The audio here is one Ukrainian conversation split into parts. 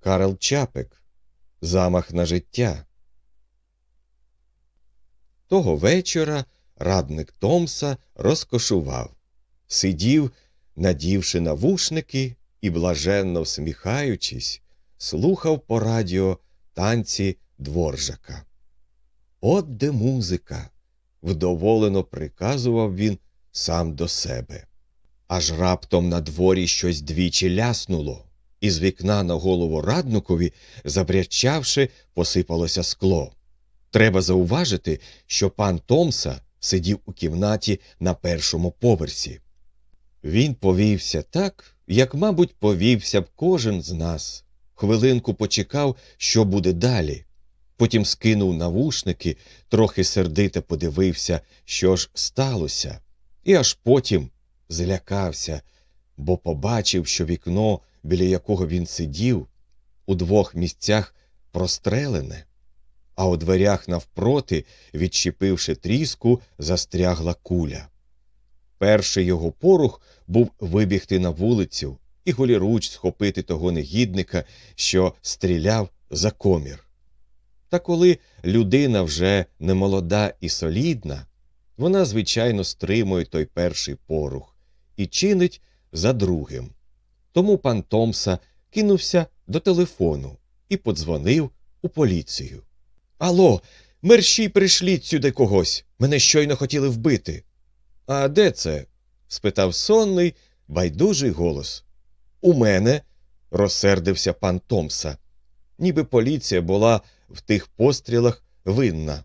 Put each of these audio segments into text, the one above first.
Карл Чапик Замах на життя. Того вечора радник Томса розкошував, сидів, надівши навушники і, блаженно всміхаючись, слухав по радіо танці дворжака. От де музика, вдоволено приказував він сам до себе. Аж раптом на дворі щось двічі ляснуло, і з вікна на голову радникові, забрячавши, посипалося скло. Треба зауважити, що пан Томса сидів у кімнаті на першому поверсі. Він повівся так, як, мабуть, повівся б кожен з нас. Хвилинку почекав, що буде далі. Потім скинув навушники, трохи сердито подивився, що ж сталося, і аж потім злякався, бо побачив, що вікно, біля якого він сидів, у двох місцях прострелене, а у дверях навпроти, відчепивши тріску, застрягла куля. Перший його порух був вибігти на вулицю і голіруч схопити того негідника, що стріляв за комір. Та коли людина вже немолода і солідна, вона, звичайно, стримує той перший порух і чинить за другим. Тому пан Томса кинувся до телефону і подзвонив у поліцію. Алло, мерщій пришліть сюди когось. Мене щойно хотіли вбити. А де це? спитав сонний, байдужий голос. У мене, розсердився пан Томса. Ніби поліція була в тих пострілах винна.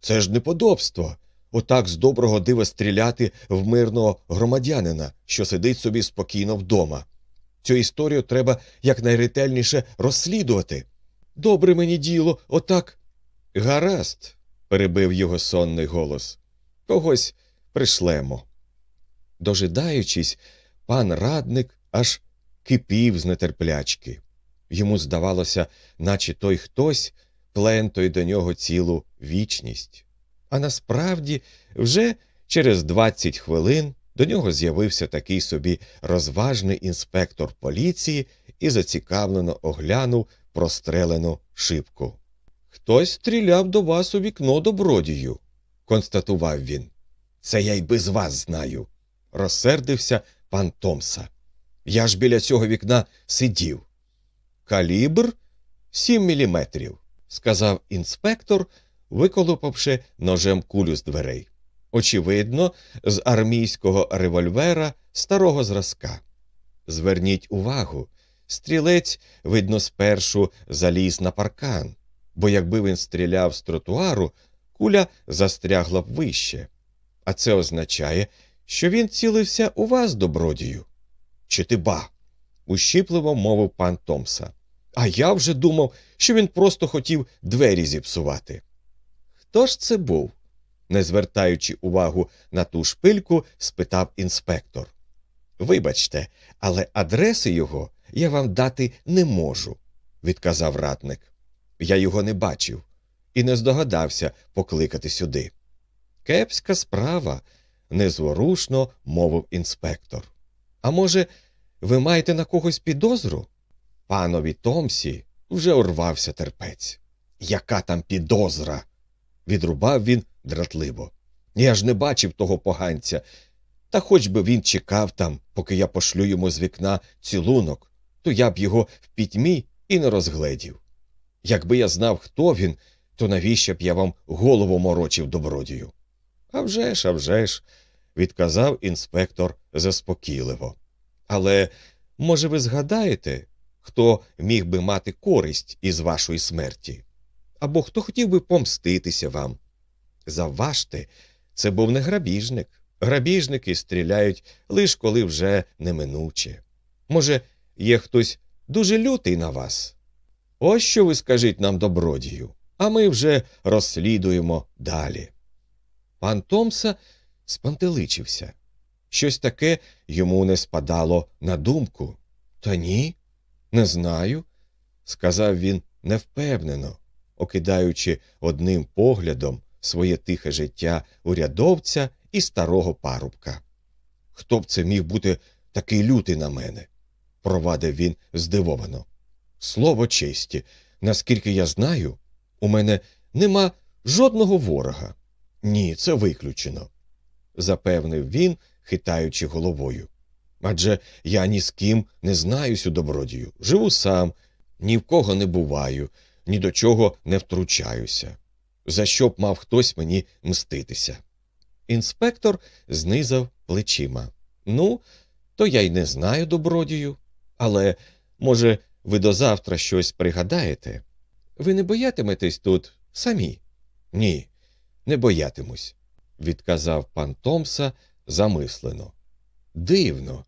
Це ж неподобство. Отак з доброго дива стріляти в мирного громадянина, що сидить собі спокійно вдома. Цю історію треба якнайретельніше розслідувати. Добре мені діло, отак. Гаразд, перебив його сонний голос. Когось пришлемо. Дожидаючись, пан радник аж кипів з нетерплячки. Йому здавалося, наче той хтось плентою до нього цілу вічність. А насправді, вже через двадцять хвилин до нього з'явився такий собі розважний інспектор поліції і зацікавлено оглянув прострелену шибку. Хтось стріляв до вас у вікно добродію, констатував він. Це я й без вас знаю, розсердився пан Томса. Я ж біля цього вікна сидів. Калібр сім міліметрів, сказав інспектор, виколупавши ножем кулю з дверей. Очевидно, з армійського револьвера старого зразка. Зверніть увагу, стрілець, видно, спершу заліз на паркан, бо якби він стріляв з тротуару, куля застрягла б вище. А це означає, що він цілився у вас, добродію. Чи ти ба? ущіпливо мовив пан Томса. А я вже думав, що він просто хотів двері зіпсувати. Хто ж це був? Не звертаючи увагу на ту шпильку, спитав інспектор. Вибачте, але адреси його я вам дати не можу, відказав радник. Я його не бачив і не здогадався покликати сюди. Кепська справа, незворушно мовив інспектор. А може, ви маєте на когось підозру? Панові Томсі вже урвався терпець. Яка там підозра? відрубав він дратливо. Я ж не бачив того поганця, та хоч би він чекав там, поки я пошлю йому з вікна цілунок, то я б його в пітьмі і не розгледів. Якби я знав, хто він, то навіщо б я вам голову морочив добродію? «А вже ж, а вже ж», – відказав інспектор заспокійливо. Але, може, ви згадаєте, хто міг би мати користь із вашої смерті? Або хто хотів би помститися вам? Завважте, це був не грабіжник. Грабіжники стріляють лише коли вже неминуче. Може, є хтось дуже лютий на вас? Ось що ви скажіть нам добродію, а ми вже розслідуємо далі. Пан Томса спантеличився. Щось таке йому не спадало на думку. Та ні, не знаю, сказав він невпевнено, окидаючи одним поглядом своє тихе життя урядовця і старого парубка. Хто б це міг бути такий лютий на мене? провадив він здивовано. Слово честі, наскільки я знаю, у мене нема жодного ворога. Ні, це виключено, запевнив він, хитаючи головою. Адже я ні з ким не знаюсь у добродію, живу сам, ні в кого не буваю, ні до чого не втручаюся. За що б мав хтось мені мститися? Інспектор знизав плечима. Ну, то я й не знаю добродію, але, може, ви до завтра щось пригадаєте? Ви не боятиметесь тут самі? Ні, не боятимусь, відказав пан Томса замислено. Дивно,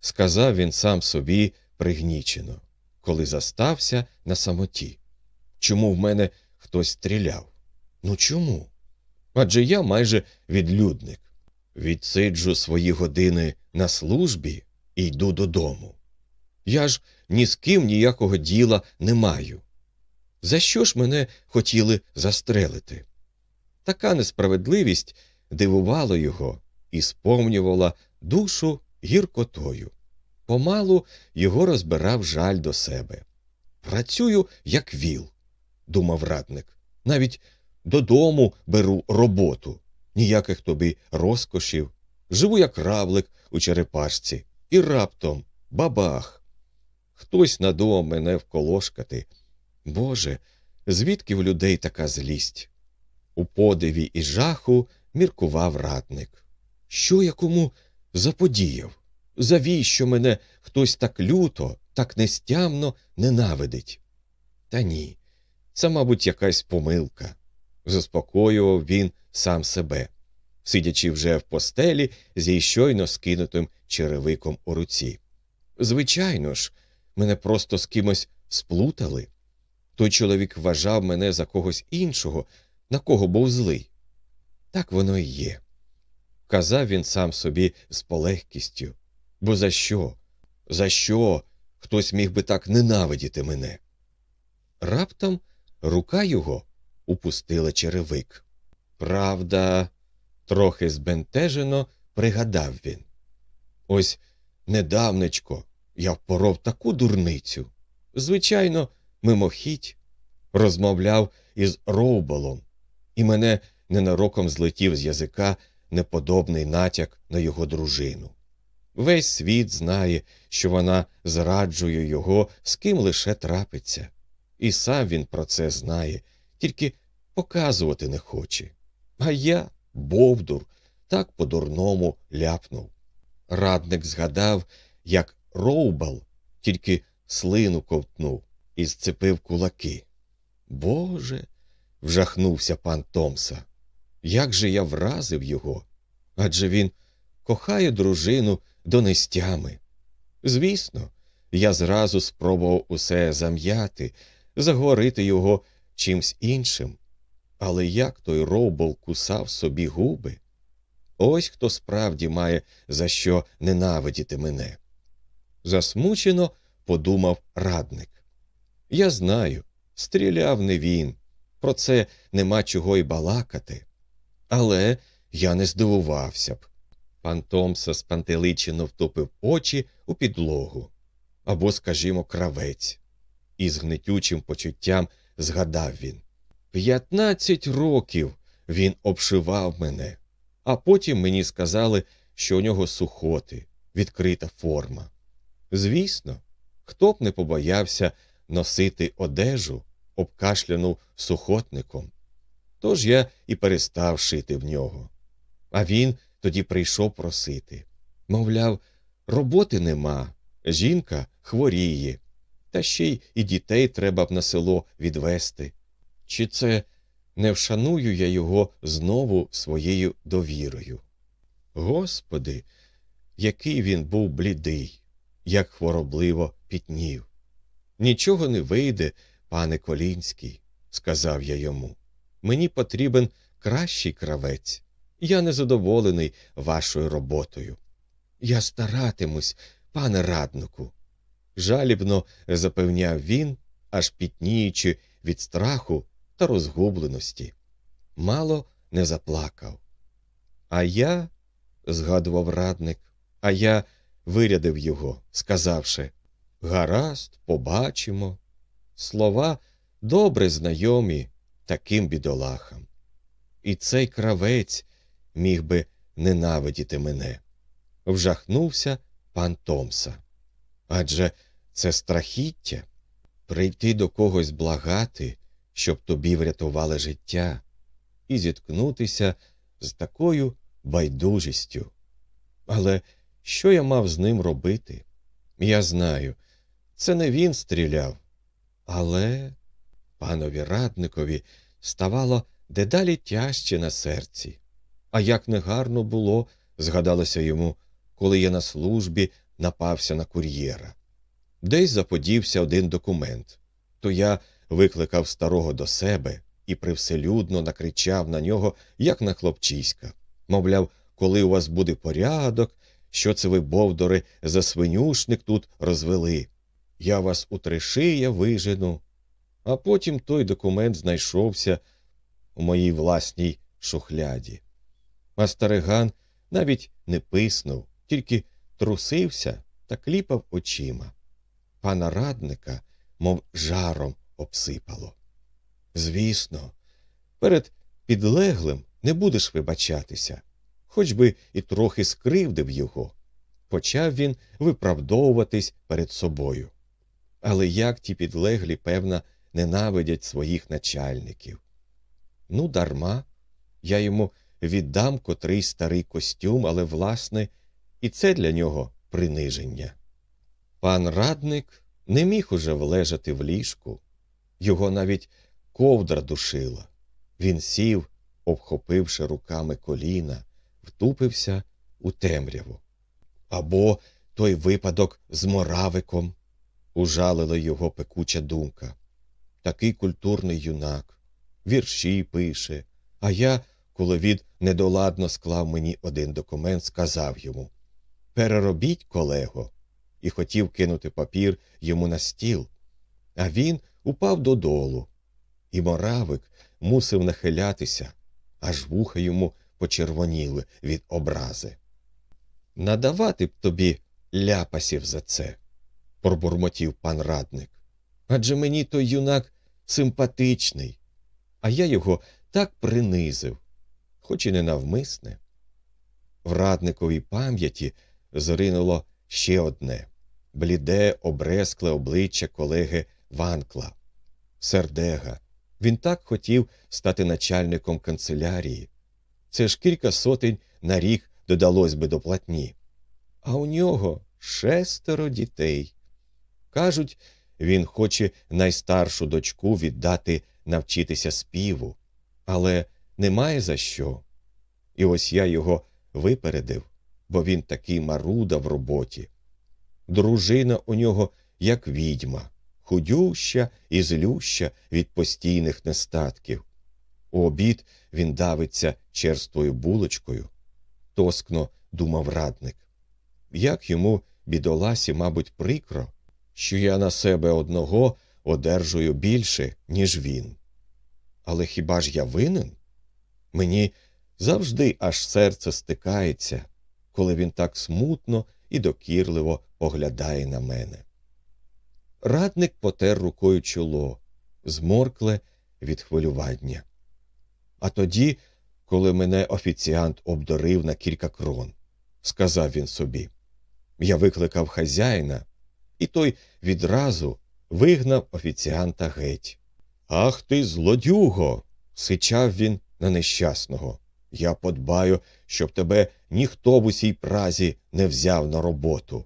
сказав він сам собі пригнічено, коли застався на самоті. Чому в мене хтось стріляв? Ну чому? Адже я майже відлюдник. Відсиджу свої години на службі і йду додому. Я ж ні з ким ніякого діла не маю. За що ж мене хотіли застрелити? Така несправедливість дивувала його і сповнювала душу гіркотою. Помалу його розбирав жаль до себе. Працюю, як віл, думав радник. Навіть додому беру роботу, ніяких тобі розкошів. Живу, як равлик у черепашці, і раптом бабах. Хтось надумав мене вколошкати. Боже, звідки в людей така злість? У подиві і жаху міркував радник. Що я кому заподіяв? Завіщо мене хтось так люто, так нестямно ненавидить? Та ні, це, мабуть, якась помилка, заспокоював він сам себе, сидячи вже в постелі зі щойно скинутим черевиком у руці. Звичайно ж, мене просто з кимось сплутали. Той чоловік вважав мене за когось іншого, на кого був злий. Так воно і є. Казав він сам собі з полегкістю. Бо за що? За що хтось міг би так ненавидіти мене? Раптом рука його упустила черевик. Правда, трохи збентежено пригадав він. Ось недавнечко я впоров таку дурницю. Звичайно, мимохідь розмовляв із Роуболом, і мене ненароком злетів з язика неподобний натяк на його дружину. Весь світ знає, що вона зраджує його, з ким лише трапиться. І сам він про це знає, тільки показувати не хоче. А я, Бовдур, так по-дурному ляпнув. Радник згадав, як Роубал тільки слину ковтнув і зцепив кулаки. Боже, вжахнувся пан Томса. Як же я вразив його? Адже він кохає дружину до нестями. Звісно, я зразу спробував усе зам'яти, заговорити його чимсь іншим. Але як той робол кусав собі губи? Ось хто справді має за що ненавидіти мене. Засмучено подумав радник. Я знаю, стріляв не він, про це нема чого й балакати. Але я не здивувався б. Пан Томса спантеличено втопив очі у підлогу або, скажімо, кравець. І з гнетючим почуттям згадав він. П'ятнадцять років він обшивав мене, а потім мені сказали, що у нього сухоти, відкрита форма. Звісно, хто б не побоявся носити одежу, обкашляну сухотником. Тож я і перестав шити в нього. А він тоді прийшов просити. Мовляв, роботи нема, жінка хворіє, та ще й і дітей треба б на село відвести. Чи це не вшаную я його знову своєю довірою? Господи, який він був блідий, як хворобливо пітнів. Нічого не вийде, пане Колінський, сказав я йому. Мені потрібен кращий кравець. Я незадоволений вашою роботою. Я старатимусь, пане раднику. Жалібно запевняв він, аж пітніючи від страху та розгубленості. Мало не заплакав. А я, згадував радник, а я вирядив його, сказавши Гаразд, побачимо. Слова добре знайомі таким бідолахам. І цей кравець міг би ненавидіти мене. Вжахнувся пан Томса. Адже це страхіття прийти до когось благати, щоб тобі врятували життя, і зіткнутися з такою байдужістю. Але що я мав з ним робити? Я знаю, це не він стріляв. Але панові радникові ставало дедалі тяжче на серці. А як негарно було, згадалося йому, коли я на службі напався на кур'єра. Десь заподівся один документ, то я викликав старого до себе і привселюдно накричав на нього, як на хлопчиська. Мовляв, коли у вас буде порядок, що це ви, бовдори, за свинюшник тут розвели. Я вас у тришия вижену. А потім той документ знайшовся у моїй власній шухляді. А стариган навіть не писнув, тільки трусився та кліпав очима. Пана радника, мов жаром, обсипало. Звісно, перед підлеглим не будеш вибачатися, хоч би і трохи скривдив його. Почав він виправдовуватись перед собою. Але як ті підлеглі, певна, ненавидять своїх начальників. Ну, дарма, я йому віддам котрий старий костюм, але, власне, і це для нього приниження. Пан радник не міг уже влежати в ліжку, його навіть ковдра душила. Він сів, обхопивши руками коліна, втупився у темряву. Або той випадок з моравиком, ужалила його пекуча думка. Такий культурний юнак, вірші пише, а я, коли від недоладно склав мені один документ, сказав йому Переробіть, колего, і хотів кинути папір йому на стіл. А він упав додолу, і моравик мусив нахилятися, аж вуха йому почервоніли від образи. Надавати б тобі ляпасів за це, пробурмотів пан радник. Адже мені той юнак симпатичний, а я його так принизив, хоч і не навмисне. В радниковій пам'яті зринуло ще одне бліде, обрескле обличчя колеги Ванкла. Сердега. Він так хотів стати начальником канцелярії. Це ж кілька сотень на рік додалось би до платні. А у нього шестеро дітей. Кажуть, він хоче найстаршу дочку віддати навчитися співу, але немає за що. І ось я його випередив, бо він такий маруда в роботі. Дружина у нього, як відьма, худюща і злюща від постійних нестатків. У обід він давиться черствою булочкою. Тоскно думав радник. Як йому, бідоласі, мабуть, прикро, що я на себе одного одержую більше, ніж він. Але хіба ж я винен? Мені завжди аж серце стикається, коли він так смутно і докірливо поглядає на мене. Радник потер рукою чоло, зморкле від хвилювання. А тоді, коли мене офіціант обдорив на кілька крон, сказав він собі, я викликав хазяїна, і той відразу вигнав офіціанта геть. Ах ти, злодюго. сичав він на нещасного. Я подбаю, щоб тебе ніхто в усій празі не взяв на роботу.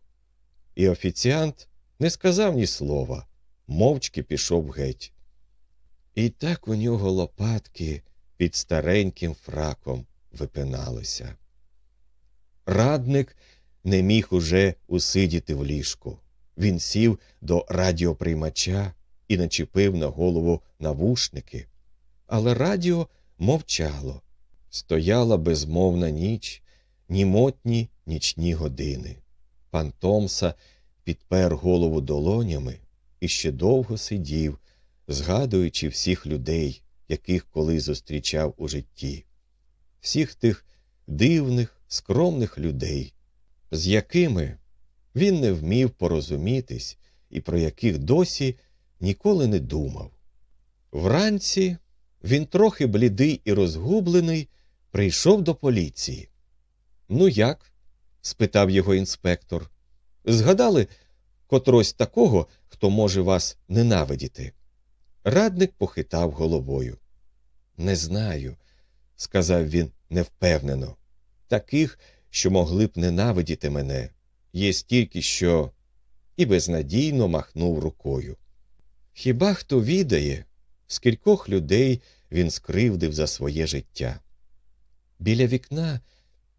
І офіціант не сказав ні слова, мовчки пішов геть. І так у нього лопатки під стареньким фраком випиналися. Радник не міг уже усидіти в ліжку. Він сів до радіоприймача і начепив на голову навушники. Але радіо мовчало. Стояла безмовна ніч, німотні нічні години. Пан Томса підпер голову долонями і ще довго сидів, згадуючи всіх людей, яких коли зустрічав у житті, всіх тих дивних, скромних людей, з якими він не вмів порозумітись і про яких досі ніколи не думав. Вранці він, трохи блідий і розгублений, прийшов до поліції. Ну, як? спитав його інспектор. Згадали котрось такого, хто може вас ненавидіти? Радник похитав головою. Не знаю, сказав він невпевнено. Таких, що могли б ненавидіти мене, є стільки, що. і безнадійно махнув рукою. Хіба хто відає, скількох людей він скривдив за своє життя? Біля вікна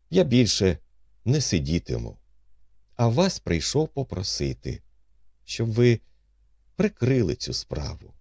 я більше не сидітиму, а вас прийшов попросити, щоб ви прикрили цю справу.